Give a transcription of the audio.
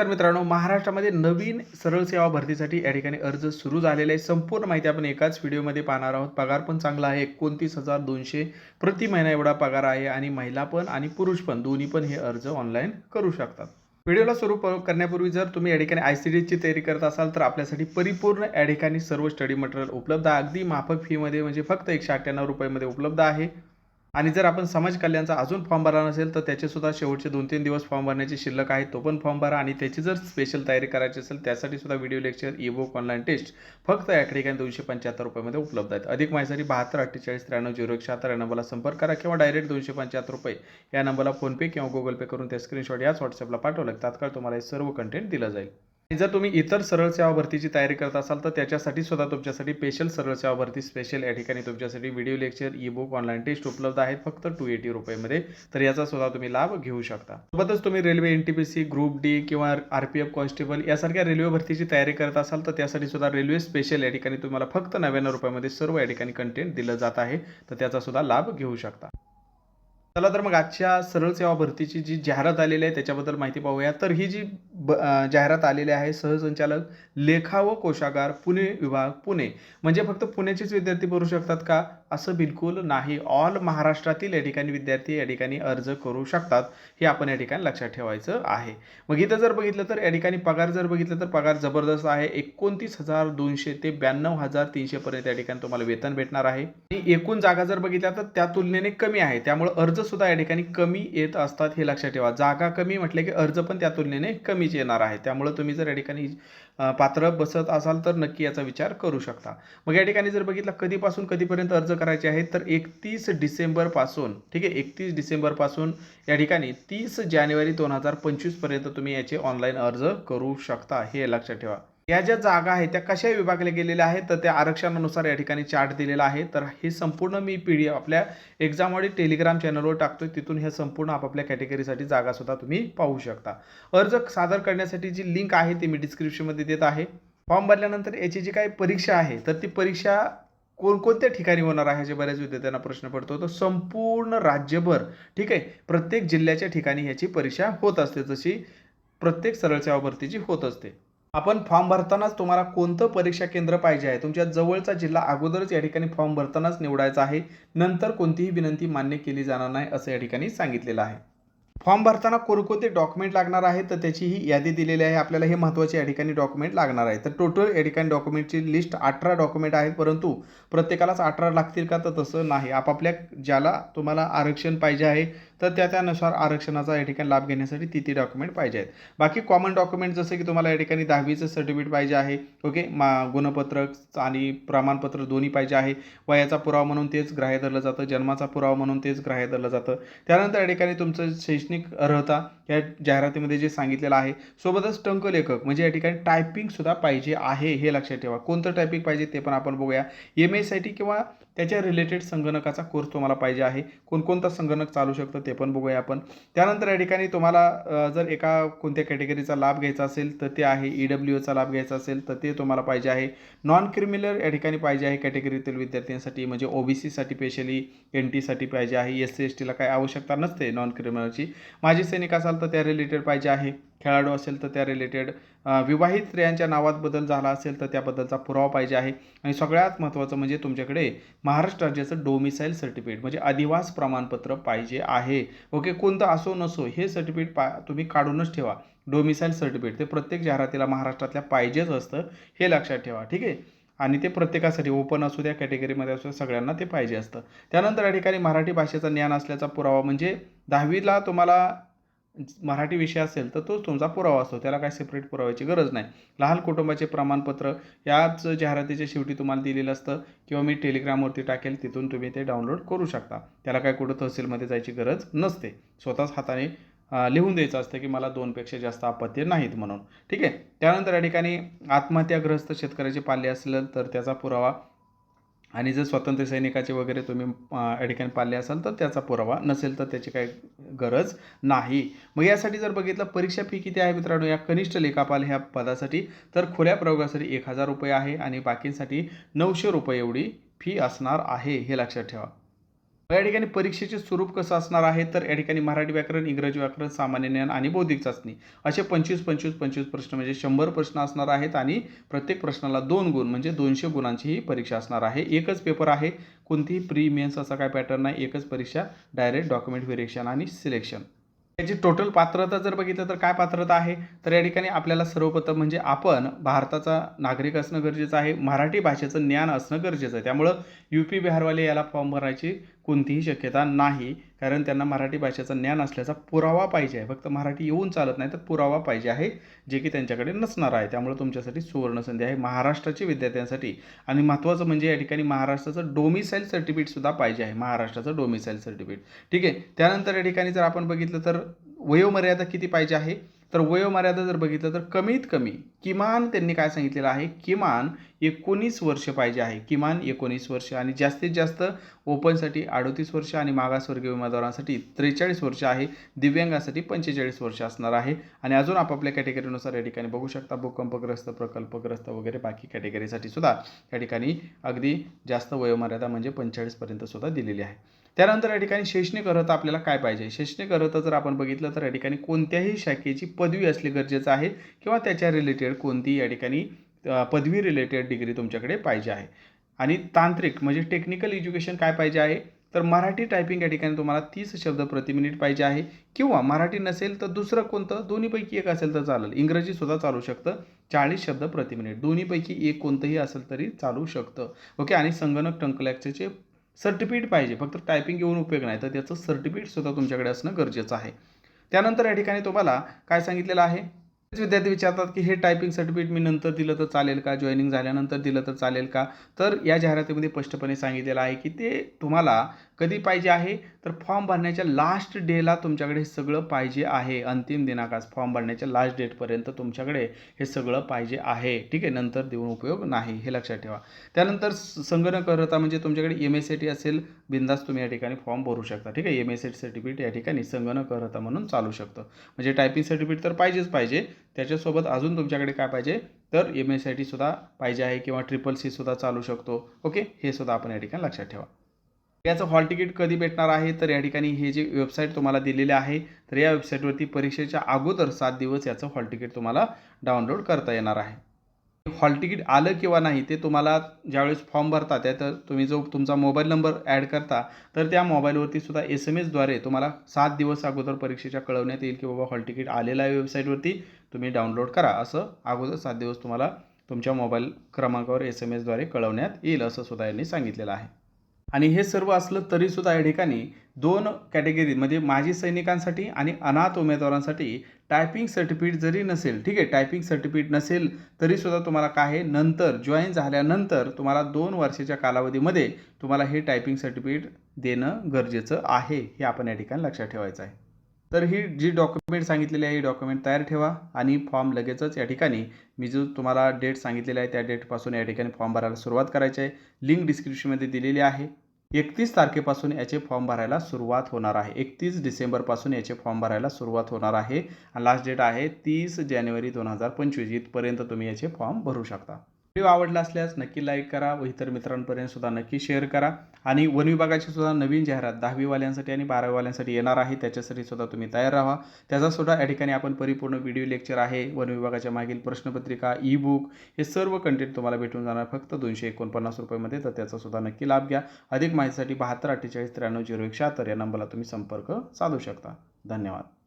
नमस्कार मित्रांनो महाराष्ट्रामध्ये नवीन सरळ सेवा भरतीसाठी या ठिकाणी अर्ज सुरू झालेले आहे संपूर्ण माहिती आपण एकाच व्हिडिओमध्ये पाहणार आहोत. पगार पण चांगला आहे एकोणतीस हजार दोनशे प्रति महिना एवढा पगार आहे आणि महिला पण आणि पुरुष पण दोन्ही पण हे अर्ज ऑनलाईन करू शकतात. व्हिडिओला सुरू प- करण्यापूर्वी जर तुम्ही या ठिकाणी आय सी डीची तयारी करत असाल तर आपल्यासाठी परिपूर्ण या ठिकाणी सर्व स्टडी मटेरियल उपलब्ध आहे. अगदी माफक फीमध्ये म्हणजे फक्त एकशे अठ्ठ्याण्णव रुपयामध्ये उपलब्ध आहे. आणि जर आपण समाज कल्याणचा अजून फॉर्म भरला नसेल तर त्याचे सुद्धा शेवटचे दोन तीन दिवस फॉर्म भरण्याची शिल्लक आहे तो पण फॉर्म भरा. आणि त्याची जर स्पेशल तयारी करायची असेल त्यासाठी सुद्धा video lecture e book online test फक्त या ठिकाणी दोनशे पंच्याहत्तर रुपयामध्ये उपलब्ध आहेत. अधिक माहितीसाठी बहात्तर अठ्ठेचाळीस त्र्याण्णव झिरो एक शहात्तर या नंबरला संपर्क करा किंवा डायरेक्ट दोनशे पंच्याहत्तर रुपये या नंबरला फोनपे किंवा गुगल पे करून त्या स्क्रीनशॉट याच व्हॉट्सअपला पाठवलं. तात्काळ तुम्हाला हे सर्व कंटेंट दिलं जाईल. जर तुम्ही इतर सरळ सेवा भरतीची तयारी करत असाल तर त्याच्यासाठी सुद्धा तुमच्यासाठी स्पेशल सरळ सेवा भरती स्पेशल या ठिकाणी तुमच्यासाठी video lecture e book online test उपलब्ध आहेत फक्त टू एटी रुपयेमध्ये. तर याचा सुद्धा तुम्ही लाभ घेऊ शकता. सोबतच तुम्ही railway N T P C group D किंवा आर पी एफ कॉन्स्टेबल यासारख्या रेल्वे भरतीची तयारी करत असाल तर त्यासाठी सुद्धा रेल्वे स्पेशल या ठिकाणी तुम्हाला फक्त नव्याण्णव रुपयामध्ये सर्व या ठिकाणी कंटेंट दिलं जात आहे. तर त्याचा सुद्धा लाभ घेऊ शकता. चला तर मग आजच्या सरळ सेवा भरतीची जी जाहिरात आलेली आहे त्याच्याबद्दल माहिती पाहूया. तर ही जी ब जाहिरात आलेली आहे सहसंचालक लेखा व कोशागार पुणे विभाग पुणे. म्हणजे फक्त पुण्याचेच विद्यार्थी भरू शकतात का? असं बिलकुल नाही. ऑल महाराष्ट्रातील या ठिकाणी विद्यार्थी या ठिकाणी अर्ज करू शकतात हे आपण या ठिकाणी लक्षात ठेवायचं आहे. मग इथं जर बघितलं तर या ठिकाणी पगार जर बघितलं तर पगार जबरदस्त आहे. एकोणतीस हजार दोनशे ते ब्याण्णव हजार तीनशेपर्यंत या ठिकाणी तुम्हाला वेतन भेटणार आहे. आणि एकूण जागा जर बघितल्या तर त्या तुलनेने कमी आहे. त्यामुळे अर्ज सुद्धा या ठिकाणी कमी येत असतात हे लक्षात ठेवा. जागा कमी म्हटले की अर्ज पण त्या तुलनेने कमीच येणार आहे. त्यामुळे तुम्ही जर या ठिकाणी पात्र बसत असाल तर नक्की याचा विचार करू शकता. मग या ठिकाणी जर बघितलं कधीपासून कधीपर्यंत अर्ज करायचे आहेत तर एकतीस डिसेंबरपासून ठीक आहे एकतीस डिसेंबरपासून या ठिकाणी तीस जानेवारी दोन हजार पंचवीसपर्यंत तुम्ही याचे ऑनलाईन अर्ज करू शकता हे लक्षात ठेवा. या ज्या जागा आहेत त्या कशा विभागल्या गेलेल्या आहेत तर त्या आरक्षणानुसार या ठिकाणी चार्ट दिलेला आहे. तर हे संपूर्ण मी पी डी आपल्या एक्झामवाडी टेलिग्राम चॅनलवर टाकतोय. तिथून हे संपूर्ण आपापल्या कॅटेगरीसाठी जागासुद्धा तुम्ही पाहू शकता. अर्ज सादर करण्यासाठी जी लिंक आहे ती मी डिस्क्रिप्शनमध्ये देत आहे. फॉर्म भरल्यानंतर याची जी काही परीक्षा आहे तर ती परीक्षा कोणकोणत्या ठिकाणी होणार आहे जे बऱ्याच विद्यार्थ्यांना प्रश्न पडतो. तर संपूर्ण राज्यभर ठीक आहे प्रत्येक जिल्ह्याच्या ठिकाणी ह्याची परीक्षा होत असते. जशी प्रत्येक सरळ सेवा भरतीची होत असते. आपण फॉर्म भरतानाच तुम्हाला कोणतं परीक्षा केंद्र पाहिजे आहे? तुमच्या जवळचा जिल्हा अगोदरच या ठिकाणी फॉर्म भरतानाच निवडायचा आहे. नंतर कोणतीही विनंती मान्य केली जाणार नाही असं या ठिकाणी सांगितलेलं आहे. फॉर्म भरताना कोणकोणते डॉक्युमेंट लागणार आहे तर त्याची ही यादी दिलेली आहे. आपल्याला हे महत्त्वाचे या ठिकाणी डॉक्युमेंट लागणार आहे. तर टोटल या ठिकाणी डॉक्युमेंटची लिस्ट अठरा डॉक्युमेंट आहेत परंतु प्रत्येकालाच अठरा लागतील का? तर तसं नाही. आपापल्या ज्याला तुम्हाला आरक्षण पाहिजे आहे तर त्या त्यानुसार आरक्षणाचा या ठिकाणी लाभ घेण्यासाठी ती ती डॉक्युमेंट पाहिजे आहेत. बाकी कॉमन डॉक्युमेंट जसं की तुम्हाला या ठिकाणी दहावीचं सर्टिफिकेट पाहिजे आहे ओके मा गुणपत्रक आणि प्रमाणपत्र दोन्ही पाहिजे आहे. वयाचा पुरावा म्हणून तेच ग्राह्य धरलं जातं जन्माचा पुरावा म्हणून तेच ग्राह्य धरलं जातं. त्यानंतर या ठिकाणी तुमचं शैक्षणिक अर्हता या जाहिरातीमध्ये जे सांगितलेलं आहे सोबतच टंकलेखक म्हणजे या ठिकाणी टायपिंगसुद्धा पाहिजे आहे हे लक्षात ठेवा. कोणतं टायपिंग पाहिजे ते पण आपण बघूया. एम एसाठी किंवा त्याच्या रिलेटेड संगणकाचा कोर्स तुम्हाला पाहिजे आहे. कोणकोणता संगणक चालू शकतं ते पण बघूया आपण. त्यानंतर या ठिकाणी तुम्हाला जर एका कोणत्या कॅटेगरीचा लाभ घ्यायचा असेल तर ते आहे ई डब्ल्यू एचा लाभ घ्यायचा असेल तर ते तुम्हाला पाहिजे आहे. नॉन क्रिमिनल या ठिकाणी पाहिजे आहे कॅटेगरीतील विद्यार्थ्यांसाठी म्हणजे ओ बी सीसाठी स्पेशली एन टीसाठी पाहिजे आहे. एस सी एस टीला काही आवश्यकता नसते नॉन क्रिमिनलची माजी सैनिक असाल तर त्या रिलेटेड पाहिजे आहे. खेळाडू असेल तर त्या रिलेटेड विवाहित स्त्रियांच्या नावात बदल झाला असेल तर त्याबद्दलचा पुरावा पाहिजे आहे. आणि सगळ्यात महत्त्वाचं म्हणजे तुमच्याकडे महाराष्ट्र राज्याचं डोमिसाईल सर्टिफिकेट म्हणजे अधिवास प्रमाणपत्र पाहिजे आहे. ओके कोणतं असो नसो हे सर्टिफिकेट पा तुम्ही काढूनच ठेवा. डोमिसाईल सर्टिफिकेट ते प्रत्येक जाहिरातीला महाराष्ट्रातल्या पाहिजेच असतं हे लक्षात ठेवा. ठीक आहे? आणि ते प्रत्येकासाठी ओपन असू द्या कॅटेगरीमध्ये असू द्या सगळ्यांना ते पाहिजे असतं. त्यानंतर या ठिकाणी मराठी भाषेचा ज्ञान असल्याचा पुरावा म्हणजे दहावीला तुम्हाला मराठी विषय असेल तर तोच तुमचा पुरावा असतो. त्याला काय सेपरेट पुराव्याची गरज नाही. लहान कुटुंबाचे प्रमाणपत्र याच जाहिरातीच्या शेवटी तुम्हाला दिलेलं असतं किंवा मी टेलिग्रामवरती टाकेल तिथून तुम्ही ते डाउनलोड करू शकता. त्याला काय कुठं तहसीलमध्ये जायची गरज नसते. स्वतःच हाताने लिहून द्यायचं असतं की मला दोनपेक्षा जास्त अपत्य नाहीत म्हणून. ठीक आहे? त्यानंतर या ठिकाणी आत्महत्याग्रस्त शेतकऱ्याचे पाल्ले असलं तर त्याचा पुरावा आणि जर स्वातंत्र्य सैनिकाचे वगैरे तुम्ही अं, या ठिकाणी पाळले असाल तर त्याचा पुरावा नसेल तर त्याची काही गरज नाही. मग यासाठी जर बघितलं परीक्षा फी किती आहे मित्रांनो? या कनिष्ठ लेखापाल ह्या पदासाठी तर खुल्या प्रयोगासाठी एक हजार रुपये आहे आणि बाकींसाठी नऊशे रुपये एवढी फी असणार आहे हे लक्षात ठेवा. या ठिकाणी परीक्षेचे स्वरूप कसं असणार आहे? तर या ठिकाणी मराठी व्याकरण इंग्रजी व्याकरण सामान्य ज्ञान आणि बौद्धिक चाचणी असे पंचवीस पंचवीस पंचवीस प्रश्न म्हणजे शंभर प्रश्न असणार आहेत आणि प्रत्येक प्रश्नाला दोन गुण म्हणजे दोनशे गुणांची ही परीक्षा असणार आहे. एकच पेपर आहे. कोणतीही प्री मेन्स असा काय पॅटर्न नाही. एकच परीक्षा डायरेक्ट डॉक्युमेंट व्हेरिएशन आणि सिलेक्शन. याची टोटल पात्रता जर बघितलं तर काय पात्रता आहे? तर या ठिकाणी आपल्याला सर्वप्रथम म्हणजे आपण भारताचा नागरिक असणं गरजेचं आहे. मराठी भाषेचं ज्ञान असणं गरजेचं आहे. त्यामुळं यू पी बिहारवाले याला फॉर्म भरायची कोणतीही शक्यता नाही. कारण त्यांना मराठी भाषेचं ज्ञान असल्याचा पुरावा पाहिजे आहे. फक्त मराठी येऊन चालत नाही तर पुरावा पाहिजे आहे जे की त्यांच्याकडे नसणार आहे. त्यामुळे तुमच्यासाठी सुवर्णसंधी आहे. महाराष्ट्राच्या विद्यार्थ्यांसाठी आणि महत्त्वाचं म्हणजे या ठिकाणी महाराष्ट्राचं डोमिसाईल सर्टिफिकेटसुद्धा पाहिजे आहे. महाराष्ट्राचं डोमिसाईल सर्टिफिकेट ठीक आहे? त्यानंतर या ठिकाणी जर आपण बघितलं तर वयोमर्यादा किती पाहिजे आहे? तर वयोमर्यादा जर बघितलं तर कमीत कमी किमान त्यांनी काय सांगितलेलं आहे? किमान एकोणीस वर्ष पाहिजे आहे. किमान एकोणीस वर्ष आणि जास्तीत जास्त ओपनसाठी अडोतीस वर्ष आणि मागासवर्गीय उमेदवारांसाठी त्रेचाळीस वर्ष आहे. दिव्यांगासाठी पंचेचाळीस वर्ष असणार आहे. आणि अजून आपापल्या कॅटेगरीनुसार या ठिकाणी बघू शकता भूकंपग्रस्त प्रकल्पग्रस्त वगैरे बाकी कॅटेगरीसाठी सुद्धा या ठिकाणी अगदी जास्त वयोमर्यादा म्हणजे पंचेचाळीसपर्यंत सुद्धा दिलेली आहे. त्यानंतर या ठिकाणी शैक्षणिक अर्हता आपल्याला काय पाहिजे? शैक्षणिक अर्हता जर आपण बघितलं तर या ठिकाणी कोणत्याही शाखेची पदवी असली गरजेचं आहे किंवा त्याच्या रिलेटेड कोणती या ठिकाणी पदवी रिलेटेड डिग्री तुमच्याकडे पाहिजे आहे. आणि तांत्रिक म्हणजे टेक्निकल एज्युकेशन काय पाहिजे आहे? तर मराठी टायपिंग या ठिकाणी तुम्हाला तीस शब्द प्रति मिनिट पाहिजे आहे. किंवा मराठी नसेल तर दुसरं कोणतं? दोन्हीपैकी एक असेल तर चालेल. इंग्रजीसुद्धा चालू शकतं. चाळीस शब्द प्रति मिनिट दोन्हीपैकी एक कोणतंही असेल तरी चालू शकतं. ओके? आणि संगणक टंकलॅक्चरचे सर्टिफिकेट पाहिजे. फक्त टायपिंग घेऊन उपयोग नाही तर त्याचं सर्टिफिकेटसुद्धा तुमच्याकडे असणं गरजेचं आहे. त्यानंतर या ठिकाणी तुम्हाला काय सांगितलेलं आहे? विद्यार्थी विचारतात की हे टायपिंग सर्टिफिकेट मी नंतर दिलं तर चालेल का? जॉईनिंग झाल्यानंतर दिलं तर चालेल का? तर या जाहिरातीमध्ये स्पष्टपणे सांगितलेलं आहे की ते तुम्हाला कधी पाहिजे आहे? तर फॉर्म भरण्याच्या लास्ट डेला तुमच्याकडे हे सगळं पाहिजे आहे. अंतिम दिनांकास फॉर्म भरण्याच्या लास्ट डेटपर्यंत तुमच्याकडे हे सगळं पाहिजे आहे. ठीक आहे? नंतर देऊन उपयोग नाही. हे लक्षात ठेवा. त्यानंतर स- संगणक म्हणजे तुमच्याकडे एम एस सी टी असेल बिंदास तुम्ही या ठिकाणी फॉर्म भरू शकता. ठीक आहे? M S C T certificate या ठिकाणी संगणक म्हणून चालू शकतं. म्हणजे टायपिंग सर्टिफिकेट तर पाहिजेच पाहिजे. त्याच्यासोबत अजून तुमच्याकडे काय पाहिजे? तर एम एस आय टीसुद्धा पाहिजे आहे किंवा ट्रिपल सीसुद्धा चालू शकतो. ओके हे सुद्धा आपण या ठिकाणी लक्षात ठेवा. याचं हॉल तिकीट कधी भेटणार आहे? तर या ठिकाणी हे जे वेबसाईट तुम्हाला दिलेले आहे तर या वेबसाईटवरती परीक्षेच्या अगोदर सात दिवस याचं हॉल तिकीट तुम्हाला डाउनलोड करता येणार आहे. हॉल तिकीट आलं किंवा नाही ते तुम्हाला ज्यावेळेस फॉर्म भरता तर तुम्ही जो तुमचा मोबाईल नंबर ॲड करता तर त्या मोबाईलवरती सुद्धा एस एम एसद्वारे तुम्हाला सात दिवस अगोदर परीक्षेच्या कळवण्यात येईल की बाबा हॉल तिकीट आलेलं आहे वेबसाईटवरती तुम्ही डाउनलोड करा. असं अगोदर सात दिवस तुम्हाला तुमच्या मोबाईल क्रमांकावर एस एम एसद्वारे कळवण्यात येईल असं सुद्धा यांनी सांगितलेलं आहे. आणि हे सर्व असलं तरीसुद्धा या ठिकाणी दोन कॅटेगरी म्हणजे माजी सैनिकांसाठी आणि अनाथ उमेदवारांसाठी टायपिंग सर्टिफिकेट जरी नसेल ठीक आहे टायपिंग सर्टिफिकेट नसेल तरीसुद्धा तुम्हाला काय आहे नंतर जॉईन झाल्यानंतर तुम्हाला दोन वर्षाच्या कालावधीमध्ये तुम्हाला हे टायपिंग सर्टिफिकेट देणं गरजेचं आहे हे आपण या ठिकाणी लक्षात ठेवायचं आहे. तर ही जी डॉक्युमेंट सांगितलेली आहे ही डॉक्युमेंट तयार ठेवा आणि फॉर्म लगेचच या ठिकाणी मी जो तुम्हाला डेट सांगितलेला आहे त्या डेटपासून या ठिकाणी फॉर्म भरायला सुरुवात करायची आहे. लिंक डिस्क्रिप्शनमध्ये दिलेली आहे. एकतीस तारखेपासून याचे फॉर्म भरायला सुरुवात होणार आहे. एकतीस डिसेंबरपासून याचे फॉर्म भरायला सुरुवात होणार आहे. आणि लास्ट डेट आहे तीस जानेवारी दोन हजार पंचवीस. इथपर्यंत तुम्ही याचे फॉर्म भरू शकता. व्हिडिओ आवडला असल्यास नक्की लाईक करा व इतर मित्रांपर्यंत सुद्धा नक्की शेअर करा. आणि वन विभागाची सुद्धा नवीन जाहिरात दहावीवाल्यांसाठी आणि बारावीवाल्यांसाठी येणार आहे. त्याच्यासाठी सुद्धा तुम्ही तयार राहा. त्याचा सुद्धा या ठिकाणी आपण परिपूर्ण व्हिडिओ लेक्चर आहे. वन विभागाच्या मागील प्रश्नपत्रिका ई बुक हे सर्व कंटेंट तुम्हाला भेटून जाणार. फक्त दोनशे एकोणपन्नास रुपयामध्ये तर त्याचा सुद्धा नक्की लाभ घ्या. अधिक माहितीसाठी बहात्तर अठ्ठेचाळीस त्र्याण्णव झिरो एक शहात्तर या नंबरला तुम्ही संपर्क साधू शकता. धन्यवाद.